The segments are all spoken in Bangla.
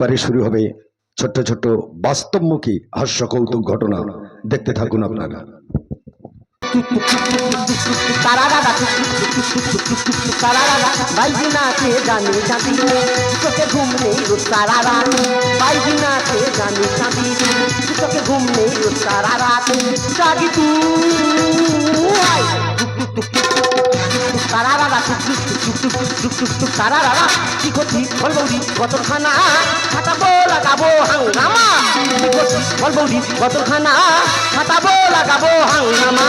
এবারে শুরু হবে ছোট্ট ছোট্ট বাস্তবমুখী হাস্য কৌতুক ঘটনা। দেখতে থাকুন আপনারা। তারা দাদা তারা দাদা বাইজি নাচে জানি চাঁদি চোখে ঘুম নেই তারা রাত বাইজি নাচে জানি চাঁদি চোখে ঘুম নেই তারা রাত জাগি তুই তারা রারা তারা রারা কি করছি বলবি কতখানা খাটাবো, লাগাবো, হাঙ্গামা? বলবৌদি কতখানা খাটাবো লাগাবো, হাঙ্গামা।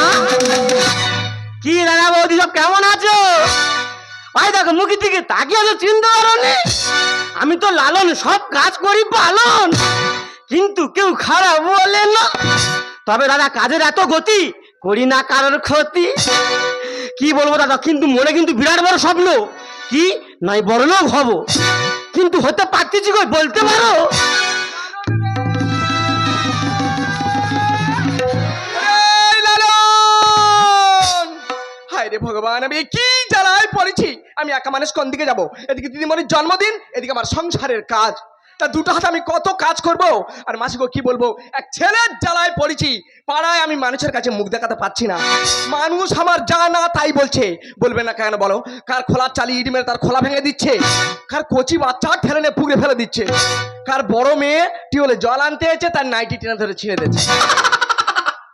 কি দাদা বৌদি, সব কেমন আছো? ভাই দেখো, মুখের দিকে তাকিয়ে আছো, চিনতে পারো আমি তো লালন, সব কাজ করি পালন। কিন্তু কেউ খারাপ বলে না। তবে দাদা, কাজের এত গতি, করি না কারোর ক্ষতি। কি বলব দাদা, কিন্তু মনে কিন্তু বিরাট বড় স্বপ্ন। কি? নাই বড় লোক হব। কিন্তু হতে পারতেছি কই, বলতে পারো? ভগবান আমি কি জ্বালায় পড়েছি? আমি একা মানুষ কোন দিকে যাব? এদিকে দিদিমণির জন্মদিন, এদিকে আমার সংসারের কাজ। তা দুটো হাতে আমি কত কাজ করব? আর মাসিকে কি বলব? এক ছেলের জ্বালায় পড়েছি, পাড়ায় আমি মানুষের কাছে মুখ দেখাতে পাচ্ছি না। মানুষ আমার যা না, তাই বলছে। বলবে না কেন বলো? কার খোলা চালি ইট মেরে তার খোলা ভেঙে দিচ্ছে? কার কচি বাচ্চা ঠেলে নিয়ে পুকুরে ফেলে দিচ্ছে? কার বড় মেয়ে টিউলে জল আনতে এসেছে, তার নাইটি টেনে ধরে ছিঁড়ে দিচ্ছে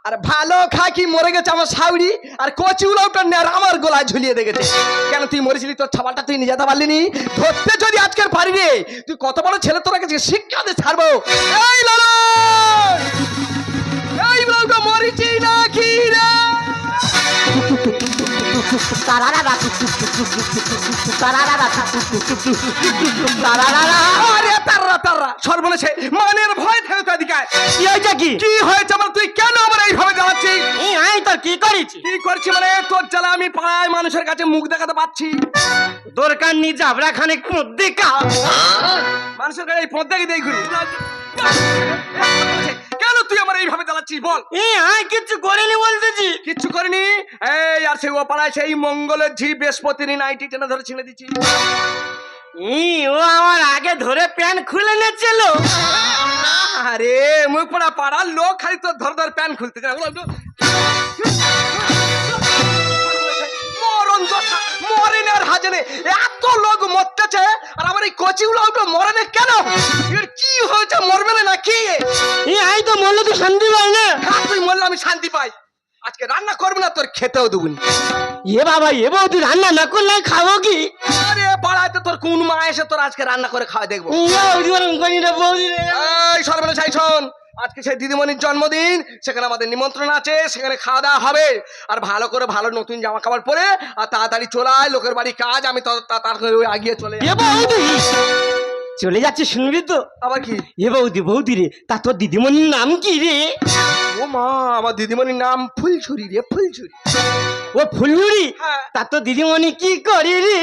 আর ভালো খাকি মরে গেছে আমার সাউরি আর কচি উলাউটা নেয়ার আমার গলায় ঝুলিয়ে দেখেছে কেন তুই মরেছিলি? তোর ছাবালটা তুই নিয়ে যেতে পারলি নি ধরতে যদি আজকের পারি রে, তুই কত বড় ছেলে তোরা গেছে শিক্ষা দিয়ে ছাড়বো? এই লালন! তাররা তাররা সর্বনেশে মানের ভয় থেকে তো এদিকে কি হয়েছে কি? কি হয়েছে আমার তুই কেন আমার এইভাবে জ্বালাচ্ছিস? আই তোর কি করেছি? কি করছি মানে তোর জ্বালা আমি পাড়ায় মানুষের কাছে মুখ দেখাতে পাচ্ছি। দরকার নি যাবরা খানিক মধ্যে কা মানুষের কাছে এই পথ দেখে দেই ঘুরি। কেন তুই আমার এইভাবে জ্বালাচ্ছিস বল। এই করিনি বলতেছি। কিচ্ছু করিনি? এই আর সেই ওপাড়ায় সেই মঙ্গলের ঝি বৃহস্পতির নাইটি টেনে ধরে ছিঁড়ে দিচ্ছি। ই ও আমার আগে ধরে প্যান্ট খুলে নেছিল আরে মুখ পড়া পাড়ার লোক খালি তোর ধর ধর প্যান খুলতে যায়। মরণ দশা হাজনে এত লোক মরতেছে আর আমার এই কচিগুলো ওটা মরেনে কেন? এর কি হয়েছে মরবে না কি এই আই তো মরলে তো শান্তি পাই না। তুই মরলে আমি শান্তি পাই। আজকে রান্না করবি না তোর খেতেও দেবুনি এ বাবা এ বৌদি রান্না না করলে খাব কি? আরে পাড়াতে তোর কোন মা এসে তোর আজকে রান্না করে খাওয়া দেখব। এই বৌদি ওরকম বৌদি এই সর্বনে চাই শোন। আজকে সেই দিদিমণির জন্মদিন সেখানে আমাদের নিমন্ত্রণ আছে সেখানে খাওয়া দাওয়া হবে। আর ভালো করে ভালো নতুন জামা কাপড় পরে আর তাড়াতাড়ি চলে আয় লোকের বাড়ি কাজ আমি তো তাড়াতাড়ি আগিয়ে চলে চলে যাচ্ছে শুনবি তো? আবার কি? এ বৌদি বৌদি রে তা তোর দিদিমণির নাম কি রে? ও মা আমার দিদিমণির নাম ফুলছুরি রে ফুলছুরি ও ফুলুরি হ্যাঁ। তা তোর দিদিমণি কি করে রে?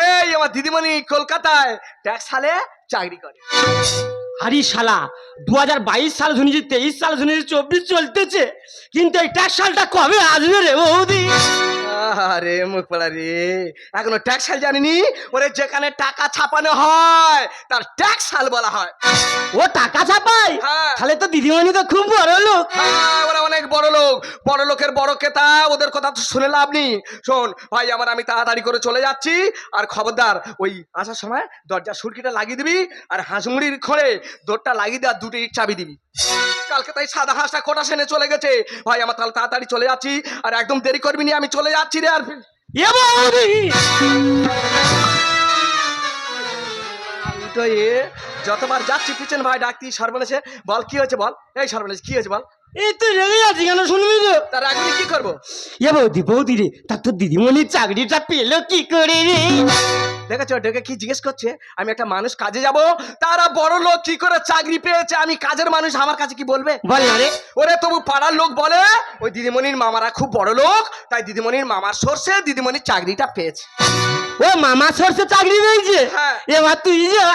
এই আমার দিদিমণি কলকাতায় ট্যাক্স সালে চাকরি করে। আরে শালা দু হাজার বাইশ সাল শুনেছি, তেইশ সাল শুনেছি, চব্বিশ চলতেছে। কিন্তু এই ট্যাক্স সালটা কবে আসবে রে বৌদি? আরে মুখ পড়া রে। এখনও ট্যাক্স সাল জানিনি? ওরে যেখানে টাকা ছাপানো হয় তার ট্যাক্স সাল বলা হয়। ও টাকা ছাপাই হ্যাঁ। তাহলে তো দিদিমণি তো খুব বড় লোক। হ্যাঁ, ওরা অনেক বড় লোক। বড় লোকের বড় কেতা ওদের কথা তো শুনে লাভ নেই। শোন ভাই আমার আমি তাড়াতাড়ি করে চলে যাচ্ছি। আর খবরদার ওই আসার সময় দরজা সুরকিটা লাগিয়ে দিবি আর হাঁসমুড়ির খড়ে দোরটা লাগিয়ে দিয়ে দুটি চাবি দিবি। কালকে তাই সাদা হাঁসটা কোটা সেনে চলে গেছে। ভাই আমার তাহলে তাড়াতাড়ি চলে যাচ্ছি। আর একদম দেরি করবি নি আমি চলে যাচ্ছি। চিরে আর এবারে তো এ যতবার যাচ্ছি পিছন ভাই ডাকতি সর্বনেশে। বল কি হয়েছে বল? এই সর্বনেশ কি হয়েছে বল? এই তো রেগে যাচ্ছি কেন শুনবি তো? তার আগে কি করব? এ বৌদি বৌদি রে তা তোর দিদিমণির চাকরিটা পেল কি করে রে? দেখেছ ডেকে কি জিজ্ঞেস করছে? আমি একটা মানুষ কাজে যাব তারা বড় লোক কি করে চাকরি পেয়েছে? আমি কাজের মানুষ আমার কাছে কি বলবে? বল না রে। ওরে তবু পাড়ার লোক বলে ওই দিদিমণির মামারা খুব বড় লোক তাই দিদিমণির মামার সোর্সে দিদিমণির চাকরিটা পেয়েছে। ও মামা সরষে চাকরি পেয়েছে হ্যাঁ। এবার তুই যা।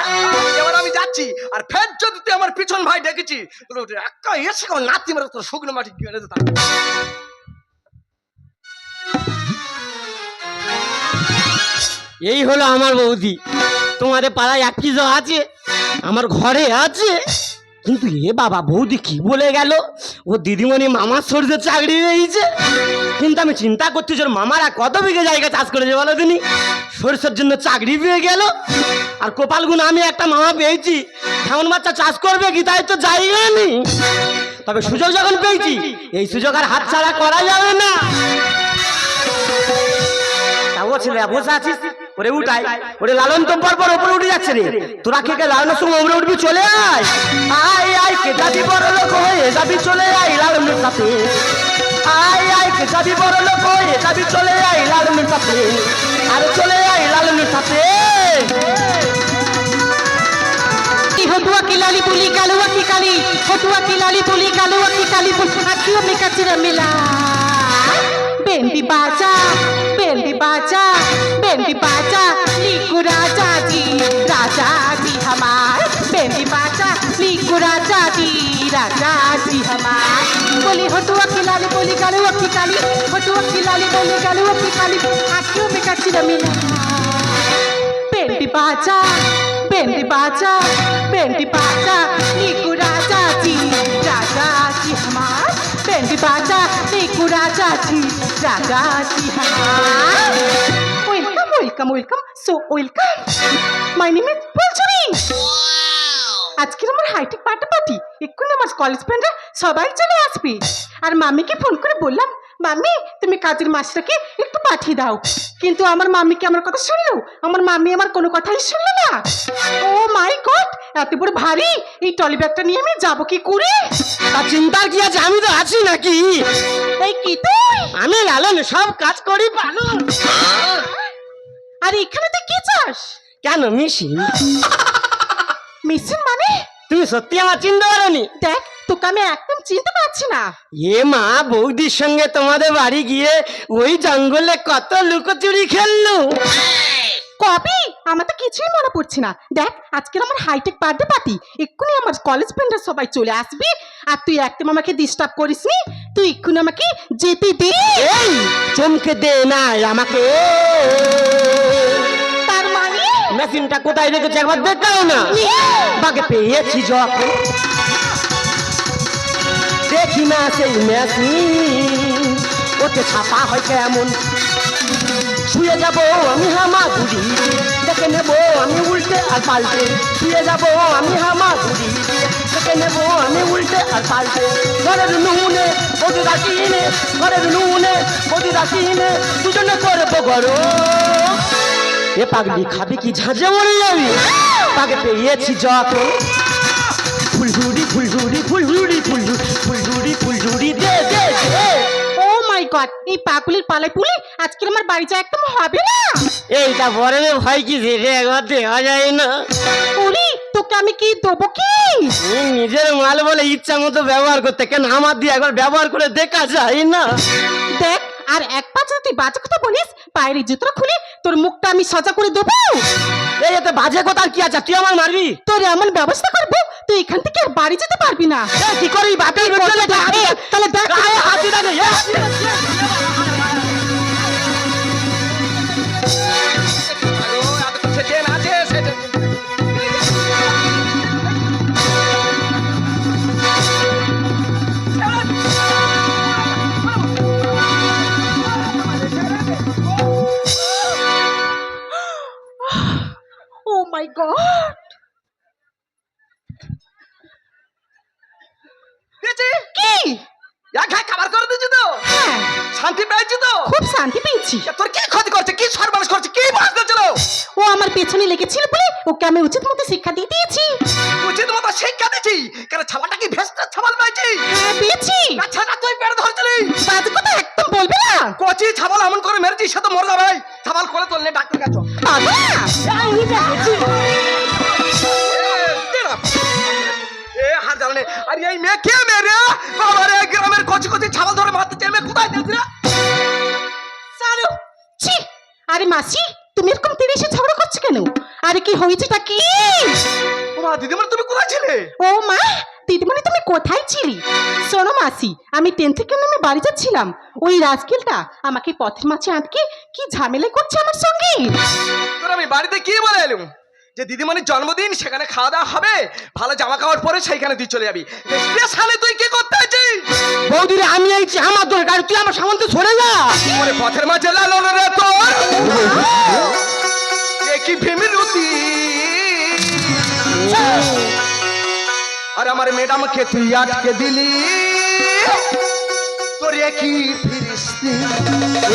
এবার আমি যাচ্ছি। আর ফের যদি তুই আমার পিছন ভাই ডেকেছি তাহলে ওটা একা এসে কেমন নাতি মেরে তোর শুকনো মাটি গেড়ে দিতাম। এই হলো আমার বৌদি। তোমাদের পাড়ায় এক পিজো আছে আমার ঘরে আছে। কিন্তু এ বাবা বৌদি কি বলে গেল? ও দিদিমণি মামার সরষে চাকরি পেয়েছে কিন্তু আমি চিন্তা করছি যে ওর মামারা কত বিঘে জায়গা চাষ করেছে বলো তিনি সরষের জন্য চাকরি পেয়ে গেল। আর কপালগুন আমি একটা মামা পেয়েছি। কেমন বাচ্চা চাষ করবে কি তাই তো জায়গা নেই। তবে সুযোগ যখন পেয়েছি, এই সুযোগ আর হাত ছাড়া করা যাবে না। তা ছেলে, বসে আছিস? ওরে উঠাই, ওরে লালন তো পর পর উপরে উঠে যাচ্ছে রে। তোরা কে কে লালন সঙ্গে উপরে উঠবি চলে আয়। আয় আয়, কে যাবি বড় লোক হয়ে যাবি চলে আয় লালনের সাথে আয় আয়, কে যাবি বড় লোক হয়ে যাবি চলে আয় লালনের সাথে আর চলে আয় লালনের সাথে হতুয়া কি লালি বুলি গালুয়া কি কালি হতুয়া কি লালি বুলি গালুয়া কি কালি আখিও মেকাচিরা মেলা। বেন্দি বাজা বেন্দি বাজা বেন্দি বাজা লিকু রাজা জি রাজা জি আমার বেন্দি বাজা লিকু রাজা জি রাজা জি আমার বলি হটুয়া কি লালি, বলি গালুয়া কি কালি হটুয়া কি লালি, বলি গালুয়া কি কালি আঁকিও বেকাচ্ছিল মিনা বেন্দি বাজা বেন্দি বাজা বেন্দি বাজা লিকু রাজা বাজা রাজা রাজা welcome welcome welcome so welcome my name is Phulchuri আজকের আমার হাইটেক পার্টি পার্টি এক্ষুনি আমার কলেজ ফ্রেন্ডরা সবাই চলে আসবে। আর মামিকে ফোন করে বললাম মামি তুমি কাজের মাসটাকে একটু পাঠিয়ে দাও। কিন্তু আমার মামিকে আমার কথা শুনলো? আমার মামি আমার কোনো কথাই শুনলো না। ও মাই গড এত বড় ভারী! এই টলি ব্যাগটা নিয়ে আমি যাব কি করে? তা চিন্তার কি আছে? আমি তো আছি নাকি? এই কি তুই? আমি লালন সব কাজ করি ভালো আর এখানে তুই কি চাস? কেন মিশি মেশিন মানে? তুমি সত্যি আমার চিনতে পারোনি? দেখ তোকে আমি একদম চিনতে পারছি না। এ মা বৌদির সঙ্গে তোমাদের বাড়ি গিয়ে ওই জঙ্গলে কত লুকোচুরি খেললু? কবি? আমার তো কিছুই মনে পড়ছে না। দেখ আজকের আমার হাইটেক বার্থডে পার্টি এক্ষুনি আমার কলেজ ফ্রেন্ডরা সবাই চলে আসবে। আর তুই একদম আমাকে ডিস্টার্ব করিস নি। তুই এক্ষুনি আমাকে যেতে দে। এই চমকে দে না আমাকে। তার মানে? মেশিনটা কোথায় রেখেছে একবার দেখাও না। বাগে পেয়েছি যখন। দেখি না সেই মেশিন ওতে ছাপা হয় কেমন শুয়ে যাব আমি হামাগুড়ি। দেখে নেব আমি উল্টে আর পাল্টে। শুয়ে যাব আমি হামাগুড়ি। দেখে নেব আমি উল্টে আর পাল্টে। ঘরের নুনে বদি রাখিনে ঘরের নুনে বদি রাখিনে দুজনে করব গরম এ পাগলি খাবি কি ঝাঁঝে মরে যাবি পাকে পেয়েছি যখন এই পাকুলির পালায় পুলি আজকের আমার বাড়ি যা একদম হবে না। এইটা পরে ভয় কি সেটা একবার দেওয়া যায় না। পুলি তোকে আমি কি দেবো কি? নিজের মাল বলে ইচ্ছা মতো ব্যবহার করতে কেন আমার দিয়ে একবার ব্যবহার করে দেখা যায় না? দেখ আর এক পা যদি তুই বাজে কথা বলিস পায়ের জুতোটা খুলে তোর মুখটা আমি সাজা করে দেবো। এই এতে বাজে কথা আর কি আছে? তুই আমার মারবি? তোর এমন ব্যবস্থা করব তুই এখান থেকে আর বাড়ি যেতে পারবি না। কি করবি বাপের তাহলে দেখ, হাত দিতে god! এ। ও মাই গড দিয়েছি। কি? এক ঘায়ে খাবার করে দিয়েছি তো। হ্যাঁ। শান্তি পেয়েছি তো। খুব শান্তি পেয়েছি। এ, তোর কি ক্ষতি করছে? কি সর্বনাশ করছে? কি বাঁচতে ছিল ও আমার পেছনে লেগেছিল বলে ওকে আমি উচিত মতো শিক্ষা দিয়ে দিয়েছি। উচিত মতো শিক্ষা দিয়েছি। কেন ছাবাটা কি ভেস্টার তুই ধরছিলি। কথা একদম বলবে না? কচি ছাবাল এমন করে মেরেছি সে তো মরে যাবে। ছাবাল করে তোললে ডাক্তার কাছে। বাবা এ হার জানে আর এই মেয়ে কে মেরে? বাবা গ্রামের কচি কচি ছাবাল ধরে মারতে মেয়ে কোথায় চালু ছি! আরে মাসি তুমি এরকম তীরে এসে ঝগড়া করছ কেন? আরে কি হয়েছেটা কি? মা দিদিমণি তুমি কোথায় ছিলে? ও মা দিদিমণি তুমি কোথায় ছিলি? শোনো মাসি আমি ট্রেন থেকে নেমে বাড়ি যাচ্ছিলাম। ওই রাজকিলটা আমাকে পথের মাঝে আটকে কি ঝামেলা করছে আমার সঙ্গে? তোর আমি বাড়িতে কি বলে এলুম? যে দিদিমণির জন্মদিন সেখানে খাওয়া দাওয়া হবে ভালো জামা কাপড় পরে সেইখানে তুই চলে যাবি। স্টেশনে তুই কি করতে আছিস? বৌদিরে আমি আইছি আমার দরকার তুই আমার সামন্ত সরে যা। ওরে পথের মাঝে লালন রে আমার ম্যাডামকে তুই আটকে দিলি। তোর এ কি ফিরিস্তি?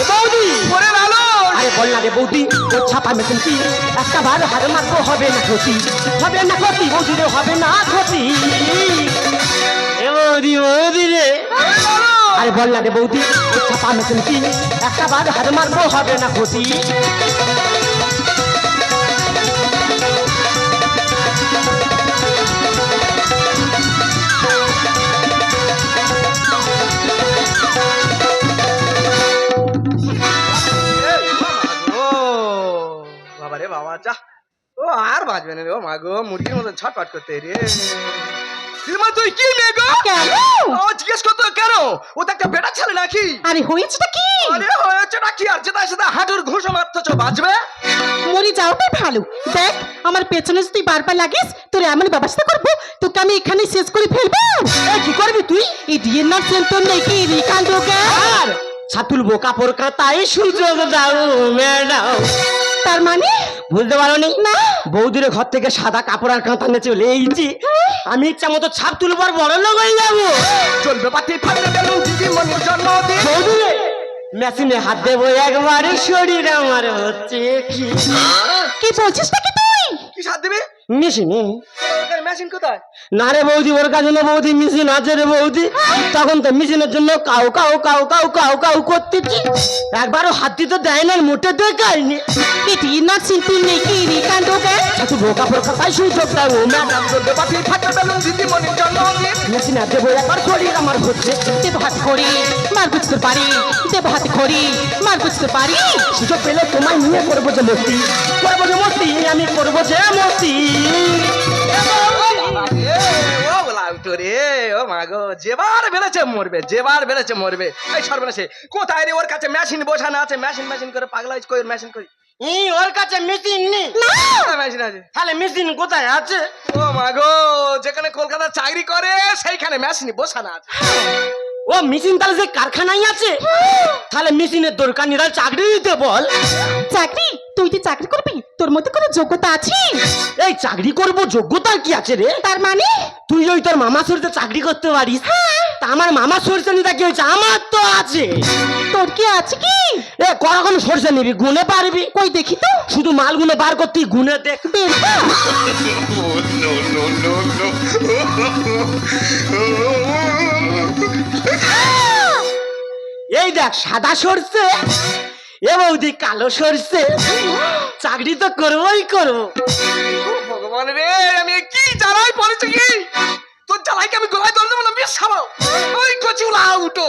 এ বৌদি! ওরে লালন আরে বল না রে বৌদি তোর ছাপা মেশিন কি? একটা বার হার মারবো হবে না ক্ষতি। হবে না ক্ষতি বৌদি রে হবে না ক্ষতি। এ বৌদি বৌদি রে। আরে বল না রে বৌদি তোর ছাপা মেশিন কি? একটা বার হার মারবো হবে না ক্ষতি। বাজবে না রে ও মাগো মুরগির মতো ছটফট করতে রে দিদিমা তুই কি মেয়ে গো? ও জিজ্ঞেস করতো কেন? ও তো একটা বেটা ছেলে নাকি? আরে হয়েছেটা কি? আরে হয়েছে নাকি? আর যেটা সেটা হাঁটুর ঘুষো মারতেছ বাজবে? মরে যাওয়াটাই ভালো। দেখ আমার পেছনে যদি বারবার লাগিস তোর এমন ব্যবস্থা করব তোকে আমি এখানে শেষ করে ফেলব। কি করবি তুই? এই ডিএনআর সেন্টার নেই কি রিকাল আর? ছাতুলবো কাপড় কাতাই সুযোগ দাও ম্যাডাম তার মানে? বুঝতে পারো নি। না। বৌদিরে ঘর থেকে সাদা কাপড় আর কাঁথা নিয়ে চলে এইছি আমি ইচ্ছা মতো ছাপ তুলবার বড় লোক হয়ে যাব। চলবে পাতি মেশিনে হাত দেবো একবারে শরীর আমার হচ্ছে কি? কি বলছিস নাকি তুই? কি সাথ দিবি? মেশিনে মেশিন কোথায়? না রে বৌদি ওর কাছে না বৌদি মেশিন আছে রে বৌদি। তখন তো মেশিনের জন্য কাউ কাউ কাউ কাউ কাউ কাউ করতেছি। একবারও হাত দিতে দেয় না মোটে দেখায়নি। এই ডিএনআর সেন্টার নেই কি রিকাল ছাতু বোকা ফোরকা তাই সুযোগ দাও ম্যাডাম চলবে পাতি ফাটে দিদিমণির জন্মদিন। মেশিনে হাত দেবো একবার আমার হচ্ছে দেব হাতে করি। মার বুঝতে পারি দেব হাতে করি মার বুঝতে পারি। সুযোগ পেলে তোমায় নিয়ে করব যে মস্তি করব যে মস্তি আমি করব যে লাউটো যেবার বেড়েছে মরবে যেবার বেড়েছে মরবে এই সর্বনাশে কোথায় রে ওর কাছে মেশিন বসানো আছে মেশিন মেশিন করে পাগলা কই মেশিন কই ই ওর কাছে মেশিন নেই মেশিন আছে তাহলে মেশিন কোথায় আছে ও মাগো যেখানে কলকাতা চাকরি করে সেইখানে মেশিন বসানো আছে ও মেশিন তাহলে যে কারখানায় আছে তাহলে মেশিনের দোকানিরা চাকরি দিতে বল চাকরি তুই কি চাকরি করবি তোর মধ্যে কোনো যোগ্যতা আছে এই চাকরি করব যোগ্যতার কি আছে রে তার মানে তুই ওই তোর মামা সরতে চাকরি করতে পারিস তা আমার মামা সরষে নিতে কি হয়েছে আমার তো আছে তোর কি আছে কি এ কখন সরষে নিবি গুনে পারবি কই দেখি তো শুধু মালগুলো বার করতে গুনে দেখ বের কর। এই দেখ, সাদা সরছে এ বৌদি কালো সরছে চাকরি তো করবোই করব। ভগবান রে, আমি কি জানাই পড়েছি কি? তোর জ্বালাই কি আমি গলায় ধরে দেবো না? বেশ খাব ওই কচি উলা উঠো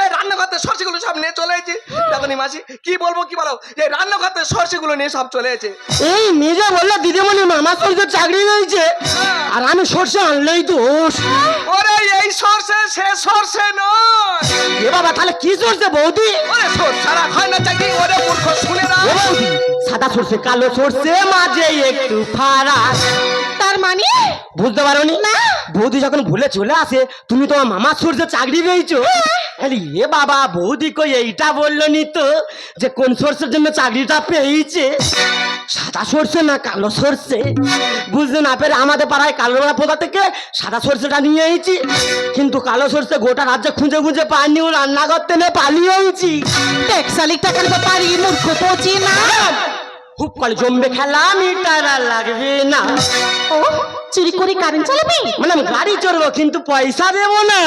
এই রান্না করতে সরষেগুলো সব নিয়ে চলে এসেছে। দেখো মাসি কি বলব কি বলো? এই রান্না করতে সরষেগুলো নিয়ে সব চলে এসেছে। এই নিজে বলল দিদিমণি মামা সরষে চাকরি হয়েছে আর আমি সরষে আনলেই দোষ ওরে এই সরষে সে সরষে নয়। এ বাবা তাহলে কি সরষে বৌদি? ওরে সরষারা হয় না চাকরি ওরে মূর্খ শুনে না। বৌদি সাদা সরষে কালো সরষে মাঝে একটু ফারাক। তার মানে? বুঝতে পারো নি। বৌদি যখন ভুলে চলে আসে তুমি তোমার মামার সরষে চাকরি পেয়েছ? আরে এ বাবা বৌদি কই এইটা বলল নি তো? যে কোন সরষের জন্য চাকরিটা পেয়েছে? সাদা সরষে না কালো সরষে? বুঝতে না পেরে আমাদের পাড়ায় কালো পোতা থেকে সাদা সরষেটা নিয়ে এসেছি। কিন্তু কালো সরষে গোটা রাজ্যে খুঁজে খুঁজে পাইনি ও রান্না করতে নে পালিয়ে হয়েছি দেখ শালিক টাকার ব্যাপারি মূর্খ পচি না খুব কল জমবে খেলা মিটার আর লাগবে না। ও চুরি করে কারেন্ট চালাবি? মানে আমি গাড়ি চড়বো কিন্তু পয়সা দেবো না।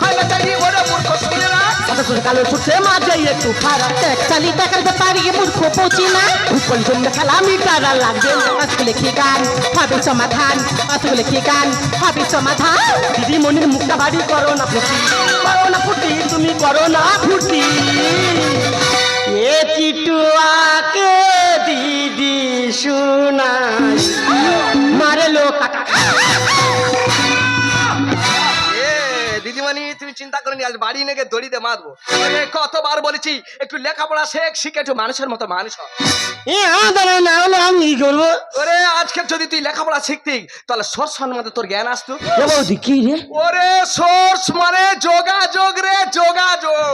হয় না চাকরি ওরে মূর্খ শুনে না। সাদা সরষে কালো সরষে মাঝে একটু ফারাক। দেখ শালিক টাকার ব্যাপারি মূর্খ পচি না। ফুটবল জমবে খেলা মিটার আর লাগবে না। আসলে কি গান হবে সমাধান। আসলে কি গান হবে সমাধান। দিদি মনির মুখটা বাড়ি করো না ফুটি। করো না ফুটি তুমি করো না ফুটি। এ চিটুয়াকে দিদি শুনাই মারে লো কাটা এ দিদিমা দিদিমণি তুমি চিন্তা করনি আজ বাড়ি নেগে দড়িতে মারবো। কতবার বলেছি একটু লেখাপড়া শেখ শিখে একটু মানুষের মতো মানুষ না হলে আমি কি করব? ওরে আজকে যদি তুই লেখাপড়া শিখতি তাহলে সোর্স সম্বন্ধে তোর জ্ঞান আসতো। বৌদি কি রে? ওরে সোর্স মানে যোগাযোগ রে যোগাযোগ।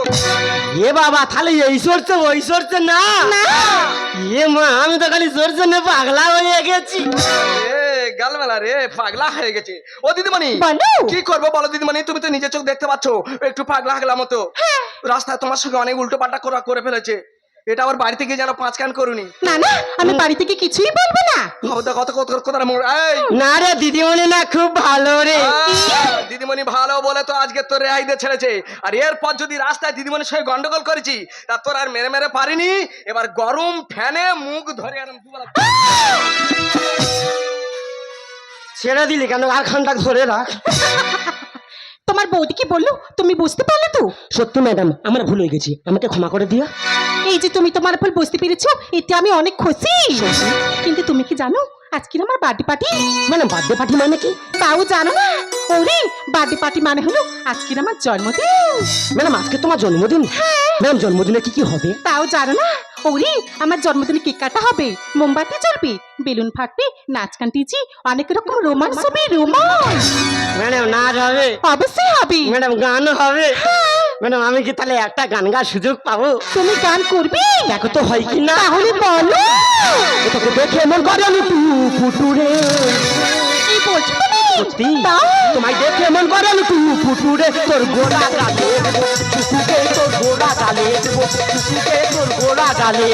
এ বাবা তাহলে এই সরছে ওই সরছে না? এ মা আমি তো খালি সরছে না পাগলা হয়ে গেছি। গালমেলা রে পাগলা হয়ে গেছে। ও দিদিমণি। কি করব বলো দিদিমণি? তুমি তো নিজের চোখ দেখতে পাচ্ছ একটু পাগলা হাগলা মতো। রাস্তায় তোমার সঙ্গে অনেক উল্টো পাল্টা করা করে ফেলেছে। এটা আবার বাড়িতে গিয়ে যেন পাঁচ কান করুনি। না না আমি বাড়ি থেকে কিছুই বলব না। খবরদার কত কত এই! না রে দিদিমণি না খুব ভালো রে। দিদিমণি ভালো বলে তো আজকে তোর রেহাই দিয়ে ছেড়েছে। আর এরপর যদি রাস্তায় দিদিমণির সঙ্গে গন্ডগোল করেছি তা তোর আর মেরে মেরে পারিনি? এবার গরম ফ্যানে মুখ ধরে দুবেলা- ছেড়ে দিলি কেন? আর খানটা ধরে রাখ। তোমার বৌদি কি বলল তুমি বুঝতে পারলে তো? সত্যি ম্যাডাম আমার ভুল হয়ে গেছি। আমাকে ক্ষমা করে দিও। এই যে তুমি তোমার ভুল বুঝতে পেরেছ এতে আমি অনেক খুশি। কিন্তু তুমি কি জানো আজকের আমার birthday party? Madam birthday party মানে কি? তাও জানো না? ওরে বার্থডে পার্টি মানে হলো আজকের আমার জন্মদিন। ম্যাডাম আজকে তোমার জন্মদিন। হ্যাঁ। ম্যাডাম জন্মদিনে কি কি হবে? তাও জানো না? ওরে আমার জন্মদিনে কেক কাটা হবে। মোমবাতি জ্বলবে বেলুন ফাটবে নাচ গান টিজি অনেক রকম রোমান্স হবে রোমান্স। ম্যাডাম নাচ হবে। অবশ্যই হবে। ম্যাডাম গান হবে। ম্যাডাম আমি কি তাহলে একটা গান গাওয়ার সুযোগ পাবো? তুমি গান করবে? দেখো তো হয় কি না? তাহলে বলো। তোকে দেখে মন করে আমি টু ফুটুরে। কি বলছো সত্যি তাও? তোমায় দেখে মন করে আমি টু ফুটুরে তোর গোড়া গালে দেবো চুকুকে তোর গোড়া গালে দেবো চুকুকে তোর গোড়া গালে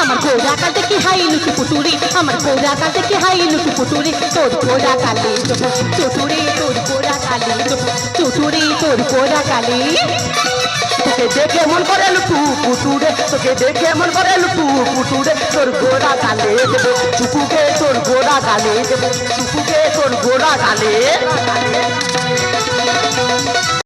আমার গোড়া কাল থেকে হাই লুকি পুটুরি আমার গোড়া কাল থেকে হাই লুকি পুটুরি তোর গোড়া কালে দেবো চুটুরি তোর গোড়া কালে দেবো চুটুরি তোর গোড়া কালে তোকে দেখে মন করে লুপু পুটুরে, তোকে দেখে মন করে লুপু পুটুরে, তোর গোড়া গালে দেবো, চুপুকে তোর গোড়া গালে দেবো, চুপুকে তোর গোড়া গালে